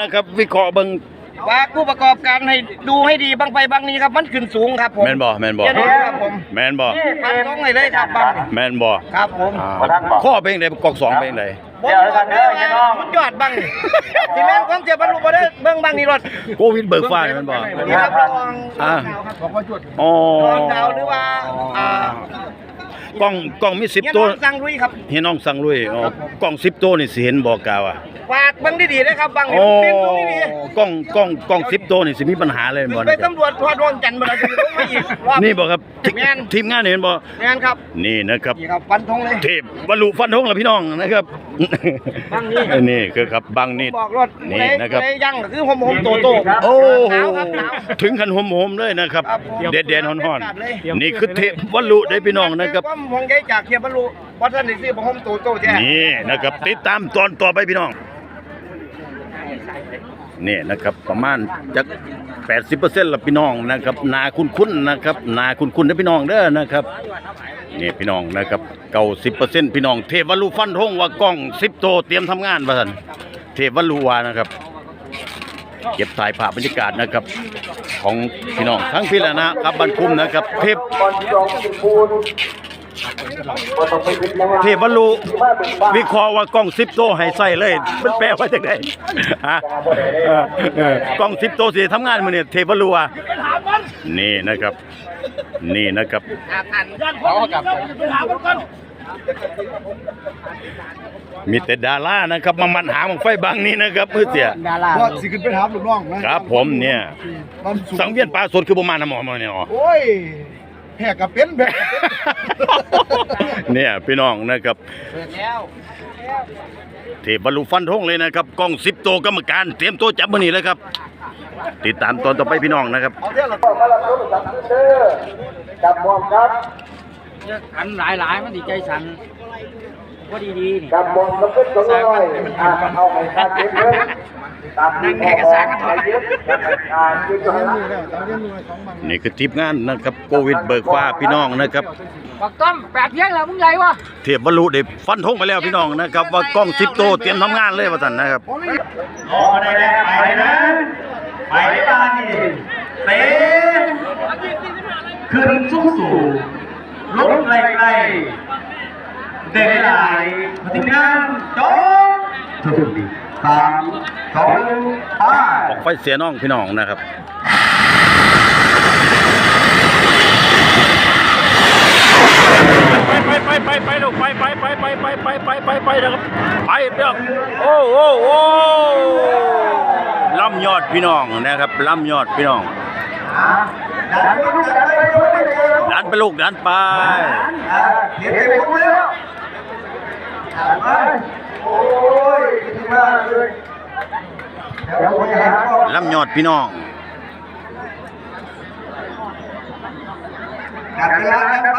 นะครับ วิเคราะห์เบิ่งฝากผู้ประกอบการให้ดูให้ดีบางไปบางนี้ครับมันขึ้นสูงครับผมแม่นบ่แม่นบ่เดี๋ยวนี้ครับผมแม่นบ่พันต้องให้เลยครับบางนี่แม่นบ่ครับผมอ่าข้อเป็นจังไดกอกสองเป็นจังไดเดี๋ยวกันเด้อพี่น้องสุดยอดบางนี่ที่แม่นความเจ็บบรรลุบ่ได้เบิ่งบางนี่รถโควิดเบิกฟ้านี่แม่นบ่นี่ครับรองอ่าของพ่อจุดอ๋อรองดาวหรือว่าอ่า กล้องกล้องมีเนี่ย10ตัวน้องสั่งลุยครับเฮียน้องสั่งลุยอ๋อกล้อง10ตัวนี่สิเห็นบ่กาวอะฝากเบิ่งดีๆด้วยครับบางนี่โอ้เป็นตรงนี้ดีกล้องกล้องกล้อง10ตัวนี่สิมีปัญหาเลยถึบ่งไปนะครับตำรวจทอดดวงจันทร์บ่ได้สิลงมาอีกรอบ นี่บ่ครับทีแม่น ทีมงานนี่เห็นบ่แม่นครับนี่นะครับ นี่ครับฟันธงเลย เทพบรรลุฟันธงแล้วพี่น้องนะครับบังนี่ นี่คือครับบังนี่บอกรถนี่นะครับผู้ใดยังก็คือผมผมโตโตโอ้โหหนาวครับหนาว ถึงขันหอมๆเลยนะครับ ครับผมเด็ดเด่นๆฮ้อนเลยๆนี่คือเทพบรรลุได้พี่น้องนะครับผมมหงใยจากเขียบรรลุวัดท่านนี่สิผมผมโตโตแท้นี่นะครับติดตามตอนต่อไปพี่น้องนี่นะครับประมาณจาก80%ละพี่น้องนะครับ นาคุ้นๆนะครับ นาคุ้นๆนะพี่น้องเด้อนะครับนี่พี่น้องนะครับเก่า10%พี่น้องเทวรรลุฟันธงว่ากล้อง10โตเตรียมทำงานว่าซั่นเทวรรลุว่านะครับเก็บถ่ายภาพบรรยากาศนะครับ ของพี่น้องทั้งพี่และนะครับบันคุมนะครับเทพ เทพบรรลุวิเคราะห์ว่ากล้อง10โตให้ใส่เลย มันแปลว่าจังไดฮะเออเออกล้อง10โตสิทำงานมื้อนี้เทพบรรลุว่านี่นะครับ นี่นะครับเขากับมีแต่ดารานะครับมามันหามังไฟบางนี้นะครับมือเสียดาราว่าสิขึ้นไปถามลูกน้องนะครับผมเนี่ยตอนสูงสังเวียนปลาสดคือประมาณน้ำหมอมาเนี่ยอ๋อโอ้ย แหกกับเป็นแบกกับเป็นเนี่ยพี่น้องนะครับแล้วเทพบรรลุฟันธงเลยนะครับกล้องสิบตัวกรรมการเตรียมตัวจับมือนี้เลยครับ ติดตามตอนต่อไปพี่น้องนะครับเอาเท่าไหร่อันหลายหลายๆมันดีใจสั่นว่าดีดีๆนี่กับมองกับเป็นสองร้อยอ่าเอาไปค่าเจ็บเลย ตามที่พ่อบอกไปเย็บอ่าคือจะให้มือแล้วตามเรียนมือสองบังนี่คือทีมงานนะครับโควิดเบิกฟ้าพี่น้องนะครับบอกต้อมแปดเพียงแล้วมึงใหญ่วะเทพบรรลุได้ฟันธงไปแล้วพี่น้องนะครับ ว่ากล้องสิบตัวเตรียมทำงานเลยว่าสันนะครับพอได้แล้วไปนะไปบ้านนี่เตะขึ้นสูงสูงลงไกลไกลเดินหลายมาถึงงานจบถูกดีสาม สองไปออกไฟเสียน้องพี่น้องนะครับไปไปไปไปไปลูกไปไปไปไปไปไปไปไปไปนะครับไปเด้อโอ้โอ้โอ้ลำยอดพี่น้องนะครับลำยอดพี่น้องดันไปลูกดันไปเห็นไปกูแล้วโอ้ยที่มาเลย ลำยอดพี่น้องจัดเวลากันไป